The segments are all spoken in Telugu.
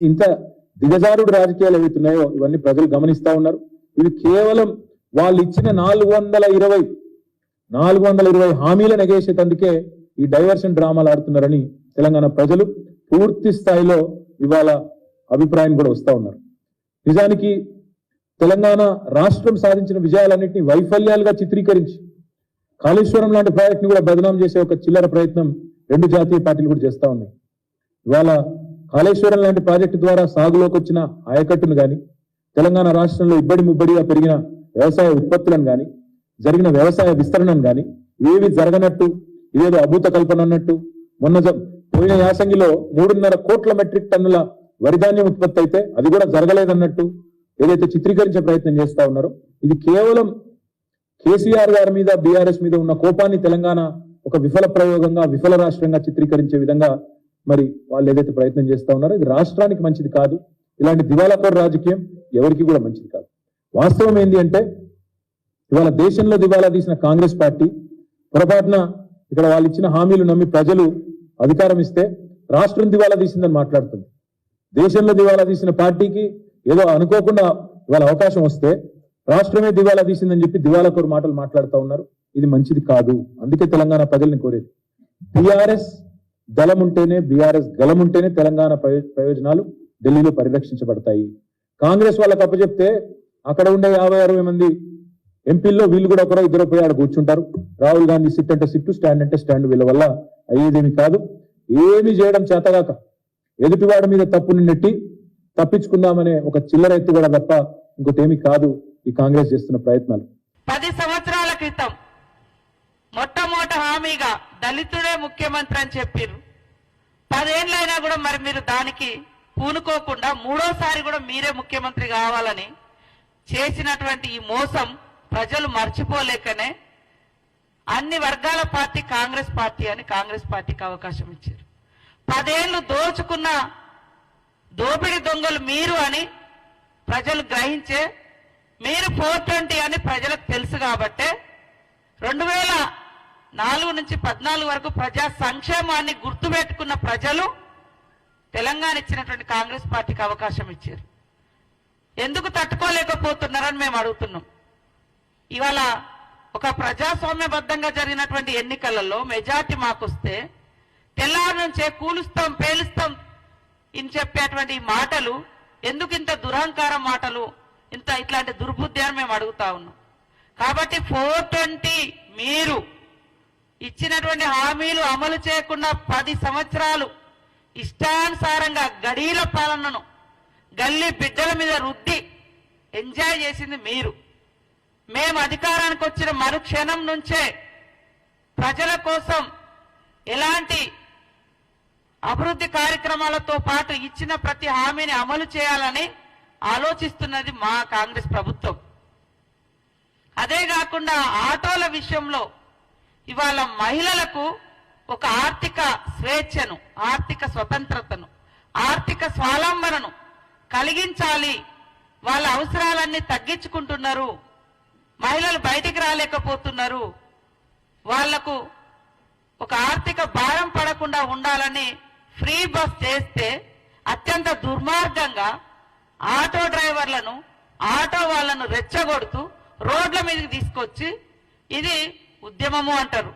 ఇంత దిగజారుడు రాజకీయాలు ఏవైతున్నాయో ఇవన్నీ ప్రజలు గమనిస్తా ఉన్నారు. ఇవి కేవలం వాళ్ళు ఇచ్చిన నాలుగు వందల ఇరవై నాలుగు వందల ఇరవై హామీలను ఎగేసేటందుకే ఈ డైవర్షన్ డ్రామాలు ఆడుతున్నారని తెలంగాణ ప్రజలు పూర్తి స్థాయిలో ఇవాళ అభిప్రాయం కూడా వస్తా ఉన్నారు. నిజానికి తెలంగాణ రాష్ట్రం సాధించిన విజయాలన్నింటినీ వైఫల్యాలుగా చిత్రీకరించి కాళేశ్వరం లాంటి ప్రాజెక్ట్ని కూడా బదనాం చేసే ఒక చిల్లర ప్రయత్నం రెండు జాతీయ పార్టీలు కూడా చేస్తూ ఉన్నాయి. ఇవాళ కాళేశ్వరం లాంటి ప్రాజెక్టు ద్వారా సాగులోకి వచ్చిన ఆయకట్టును కానీ తెలంగాణ రాష్ట్రంలో ఇబ్బడి ముబ్బడిగా పెరిగిన వ్యవసాయ ఉత్పత్తులను కానీ జరిగిన వ్యవసాయ విస్తరణను కానీ ఏవి జరగనట్టు ఇదేదో అభూత కల్పన అన్నట్టు మొన్న పోయిన యాసంగిలో మూడున్నర కోట్ల మెట్రిక్ టన్నుల వరిధాన్యం ఉత్పత్తి అయితే అది కూడా జరగలేదన్నట్టు ఏదైతే చిత్రీకరించే ప్రయత్నం చేస్తా ఉన్నారో ఇది కేవలం కేసీఆర్ గారి మీద బీఆర్ఎస్ మీద ఉన్న కోపాన్ని తెలంగాణ ఒక విఫల ప్రయోగంగా విఫల రాష్ట్రంగా చిత్రీకరించే విధంగా మరి వాళ్ళు ఏదైతే ప్రయత్నం చేస్తా ఉన్నారో ఇది రాష్ట్రానికి మంచిది కాదు. ఇలాంటి దివాలాకోర రాజకీయం ఎవరికి కూడా మంచిది కాదు. వాస్తవం ఏంటి అంటే ఇవాళ దేశంలో దివాలా తీసిన కాంగ్రెస్ పార్టీ పొరపాటున ఇక్కడ వాళ్ళు ఇచ్చిన హామీలు నమ్మి ప్రజలు అధికారం ఇస్తే రాష్ట్రం దివాలా తీసిందని మాట్లాడుతుంది. దేశంలో దివాలా తీసిన పార్టీకి ఏదో అనుకోకుండా ఇవాళ అవకాశం వస్తే రాష్ట్రమే దివాలా తీసిందని చెప్పి దివాలాకోరు మాటలు మాట్లాడుతూ ఉన్నారు. ఇది మంచిది కాదు. అందుకే తెలంగాణ ప్రజల్ని కోరేది. టిఆర్ఎస్ దళం ఉంటేనే బీఆర్ఎస్ గలం ఉంటేనే తెలంగాణ ప్రయోజనాలు ఢిల్లీలో పరిరక్షించబడతాయి. కాంగ్రెస్ వాళ్ళకి అప్పచెప్తే అక్కడ ఉండే యాభై అరవై మంది ఎంపీల్లో వీళ్ళు కూడా ఒకరో ఇద్దరు పోయి ఆడ కూర్చుంటారు. రాహుల్ గాంధీ సిట్ అంటే సిట్టు స్టాండ్ అంటే స్టాండ్ వీళ్ళ వల్ల అయ్యేదేమి కాదు. ఏమి చేయడం చేతగాక ఎదుటివాడి మీద తప్పుని నెట్టి తప్పించుకుందామనే ఒక చిల్లర కూడా తప్ప ఇంకోటేమి కాదు ఈ కాంగ్రెస్ చేస్తున్న ప్రయత్నాలు. పది సంవత్సరాల క్రితం మొట్టమొదటి హామీగా దళితుడే ముఖ్యమంత్రి అని చెప్పారు. పదేళ్ళైనా కూడా మరి మీరు దానికి పూనుకోకుండా మూడోసారి కూడా మీరే ముఖ్యమంత్రి కావాలని చేసినటువంటి ఈ మోసం ప్రజలు మర్చిపోలేకనే అన్ని వర్గాల పార్టీ కాంగ్రెస్ పార్టీ అని కాంగ్రెస్ పార్టీకి అవకాశం ఇచ్చారు. పదేళ్ళు దోచుకున్న దోపిడి దొంగలు మీరు అని ప్రజలు గ్రహించే మీరు ఫోర్ ట్వంటీ అని ప్రజలకు తెలుసు కాబట్టే రెండు వేల నాలుగు నుంచి పద్నాలుగు వరకు ప్రజా సంక్షేమాన్ని గుర్తుపెట్టుకున్న ప్రజలు తెలంగాణ ఇచ్చినటువంటి కాంగ్రెస్ పార్టీకి అవకాశం ఇచ్చారు. ఎందుకు తట్టుకోలేకపోతున్నారని మేము అడుగుతున్నాం. ఇవాళ ఒక ప్రజాస్వామ్యబద్ధంగా జరిగినటువంటి ఎన్నికలలో మెజార్టీ మాకొస్తే తెల్లారి నుంచే కూలుస్తాం పేలుస్తాం ఇని చెప్పేటువంటి మాటలు ఎందుకు ఇంత దురహంకారం మాటలు ఇంత ఇట్లాంటి దుర్బుద్ధి అని మేము అడుగుతా ఉన్నాం. కాబట్టి ఫోర్ ట్వంటీ మీరు ఇచ్చినటువంటి హామీలు అమలు చేయకుండా పది సంవత్సరాలు ఇష్టానుసారంగా గడీల పాలనను గల్లీ బిడ్డల మీద రుద్ది ఎంజాయ్ చేసింది మీరు. మేము అధికారానికి వచ్చిన మరుక్షణం నుంచే ప్రజల కోసం ఎలాంటి అభివృద్ధి కార్యక్రమాలతో పాటు ఇచ్చిన ప్రతి హామీని అమలు చేయాలని ఆలోచిస్తున్నది మా కాంగ్రెస్ ప్రభుత్వం. అదే కాకుండా ఆటోల విషయంలో ఇవాళ మహిళలకు ఒక ఆర్థిక స్వేచ్ఛను ఆర్థిక స్వతంత్రతను ఆర్థిక స్వాలంబనను కలిగించాలి. వాళ్ళ అవసరాలన్నీ తగ్గించుకుంటున్నారు. మహిళలు బయటికి రాలేకపోతున్నారు. వాళ్ళకు ఒక ఆర్థిక భారం పడకుండా ఉండాలని ఫ్రీ బస్ చేస్తే అత్యంత దుర్మార్గంగా ఆటో డ్రైవర్లను ఆటో వాళ్ళను రెచ్చగొడుతూ రోడ్ల మీదకి తీసుకొచ్చి ఇది ఉద్యమము అంటారు.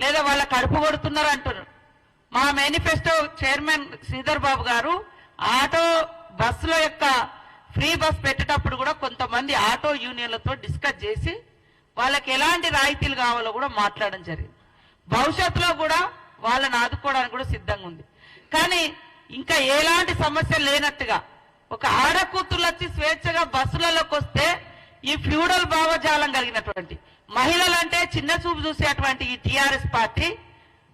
లేదా వాళ్ళ కడుపు కొడుతున్నారు అంటారు. మా మేనిఫెస్టో చైర్మన్ శ్రీధర్ బాబు గారు ఆటో బస్సుల యొక్క ఫ్రీ బస్ పెట్టేటప్పుడు కూడా కొంతమంది ఆటో యూనియన్లతో డిస్కస్ చేసి వాళ్ళకి ఎలాంటి రాయితీలు కావాలో కూడా మాట్లాడడం జరిగింది. భవిష్యత్తులో కూడా వాళ్ళని ఆదుకోవడానికి కూడా సిద్ధంగా ఉంది. కానీ ఇంకా ఎలాంటి సమస్య లేనట్టుగా ఒక ఆడకూతురు వచ్చి స్వేచ్ఛగా బస్సులలోకి వస్తే ఈ ఫ్యూడల్ భావజాలం కలిగినటువంటి మహిళలంటే చిన్న చూపు చూసేటువంటి ఈ టిఆర్ఎస్ పార్టీ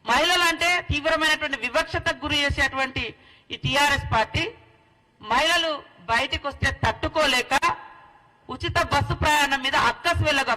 మహిళలంటే తీవ్రమైనటువంటి వివక్షతకు గురి చేసేటువంటి ఈ టిఆర్ఎస్ పార్టీ. మహిళలు బయటికి వస్తే తట్టుకోలేక ఉచిత బస్సు ప్రయాణం మీద అక్కసు వెళ్ళగా